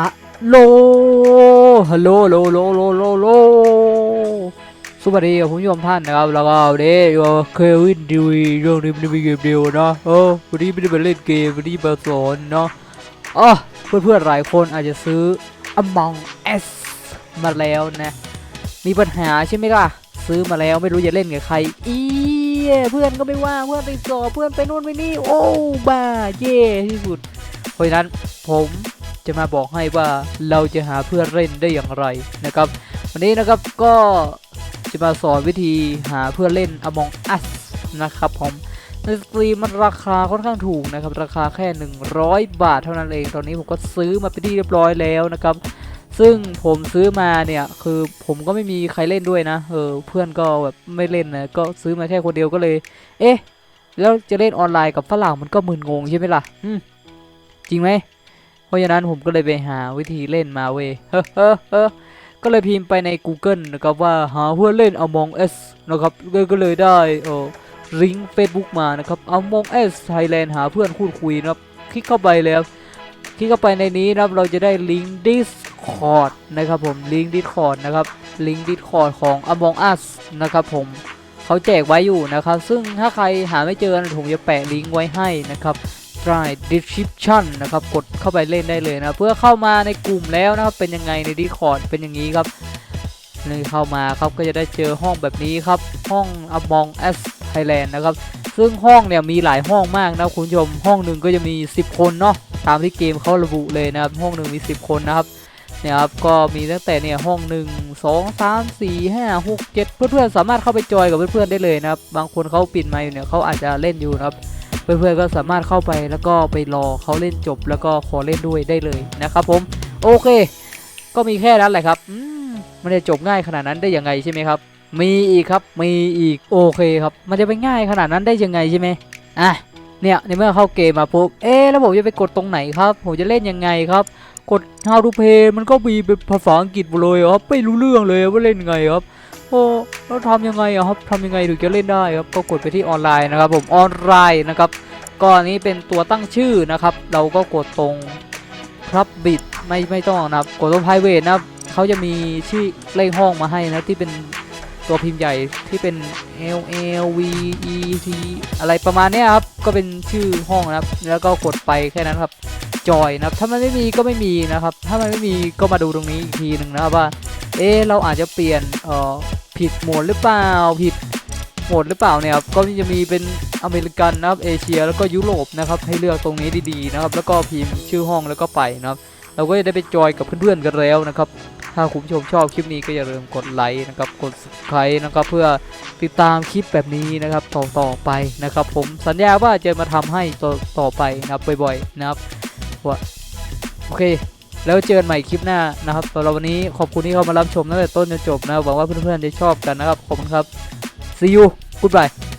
ฮัลโหลฮัลโหลโลโลโลโลโลสวัสดีคุณผู้ชมท่านนะครับ แล้วก็วันนี้อยู่กับเคยวินดีเรื่องนี้ไม่ได้เกมเดียวนะเออวันนี้ไม่ได้มาเล่นเกมวันนี้มาสอนเนาะอ๋อเพื่อนๆหลายคนอาจจะซื้อ Among Us มาแล้วนะ มีปัญหาใช่ไหมล่ะ ซื้อมาแล้วไม่รู้จะเล่นกับใครอีเพื่อนก็ไม่ว่าเพื่อนไปสอบเพื่อนไปนู่นไปนี่ โอ้บ้าเย่ที่สุด เพราะฉะนั้นผม จะมาบอกให้ว่าเราจะหาเพื่อนเล่นได้อย่างไรนะครับ วันนี้นะครับก็จะมาสอนวิธีหาเพื่อนเล่น Among Us นะครับผมในสตรีมมันราคาค่อนข้างถูกนะครับ ราคาแค่ 100 บาทเท่านั้นเอง ตอนนี้ผมก็ซื้อมาเป็นที่เรียบร้อยแล้วนะครับ ซึ่งผมซื้อมาเนี่ยคือผมก็ไม่มีใครเล่นด้วยนะเออเพื่อนก็แบบไม่เล่นนะก็ซื้อมาแค่คนเดียวก็เลย เอ๊ะ แล้วจะเล่นออนไลน์กับฝรั่งมันก็มึนงงใช่ไหมล่ะจริงไหม เพราะฉะนั้นผมก็เลยไปหาวิธีเล่นมาเว้ยเฮ้อเฮ้อเฮ้อก็เลยพิมพ์ไปใน Google นะครับว่าหาเพื่อนเล่น Among Us นะครับก็ก็เลยได้เออลิงก์ Facebook มานะครับ Among Us Thailand หาเพื่อนพูดคุยนะครับคลิกเข้าไปเลยครับคลิกเข้าไปในนี้นะครับเราจะได้ลิงก์ Discord นะครับผมลิงก์ Discord นะครับลิงก์ Discord ของ Among Us นะครับผมเขาแจกไว้อยู่นะครับ ซึ่งถ้าใครหาไม่เจอนะผมจะแปะลิงก์ไว้ให้นะครับ ใต้ description นะครับกดเข้าไปเล่นได้เลยนะเพื่อเข้ามาในกลุ่มแล้วนะครับเป็นยังไงใน Discord เป็นอย่างนี้ครับนี่เข้ามาครับก็จะได้เจอห้องแบบนี้ครับห้อง Among Us Thailand นะครับซึ่งห้องเนี่ยมีหลายห้องมากนะคุณผู้ชมห้องหนึ่งก็จะมี 10 คนเนาะตามที่เกมเขาระบุเลยนะครับห้องหนึ่งมี 10 คนนะครับเนี่ยครับก็มีตั้งแต่เนี่ยห้อง1 2 3 4 5 6 7เพื่อนๆสามารถเข้าไปจอยกับเพื่อนๆได้เลยนะครับบางคนเขาปิดไมค์อยู่เนี่ยเขาอาจจะเล่นอยู่นะครับ เพื่อนๆก็สามารถเข้าไปแล้วก็ไปรอเขาเล่นจบแล้วก็ขอเล่นด้วยได้เลยนะครับผมโอเค ก็มีแค่นั้นแหละครับอืมมันจะจบง่ายขนาดนั้นได้ยังไงใช่ไหมครับ มีอีกครับมีอีกโอเคครับ มันจะไปง่ายขนาดนั้นได้ยังไงใช่ไหมอะเนี่ยในเมื่อเข้าเกมมาปุ๊บเอ๊ะแล้วผมจะไปกดตรงไหนครับ ผมจะเล่นยังไงครับ กด how to play มันก็มีเป็นภาษาอังกฤษหมดเลยครับไม่รู้เรื่องเลยว่าเล่นยังไงครับ โอ้แล้วทำยังไงอะครับทำยังไงถึงจะเล่นได้ครับก็กดไปที่ออนไลน์นะครับผมออนไลน์นะครับก็อันนี้เป็นตัวตั้งชื่อนะครับ เราก็กดตรงพับบิดไม่ไม่ต้องนะครับกดตรง private นะครับเขาจะมีชื่อเลขห้องมาให้นะที่เป็นตัวพิมพ์ใหญ่ที่เป็น L L V E T อะไรประมาณนี้ครับก็เป็นชื่อห้องนะครับ แล้วก็กดไปแค่นั้นครับจอยนะครับถ้ามันไม่มีก็ไม่มีนะครับ ถ้ามันไม่มีก็มาดูตรงนี้อีกทีหนึ่งนะครับว่า เอ๊เราอาจจะเปลี่ยนเอ่อผิดโหมดหรือเปล่าผิดโหมดหรือเปล่าเนี่ยครับก็จะมีเป็นอเมริกันนะครับเอเชียแล้วก็ยุโรปนะครับให้เลือกตรงนี้ดีๆนะครับแล้วก็พิมพ์ชื่อห้องแล้วก็ไปนะครับเราก็จะได้ไปจอยกับเพื่อนๆกันแล้วนะครับถ้าคุณผู้ชมชอบคลิปนี้ก็อย่าลืมกดไลค์นะครับกด subscribe นะครับเพื่อติดตามคลิปแบบนี้นะครับต่อๆไปนะครับ ผมสัญญาว่าจะมาทำให้ต่อต่อไปนะครับบ่อยๆนะครับว่าโอเค แล้วเจอกันใหม่คลิปหน้านะครับสำหรับวันนี้ขอบคุณที่เข้ามารับชมตั้งแต่ต้นจนจบนะหวังว่าเพื่อนๆจะชอบกันนะครับขอบคุณครับ see you goodbye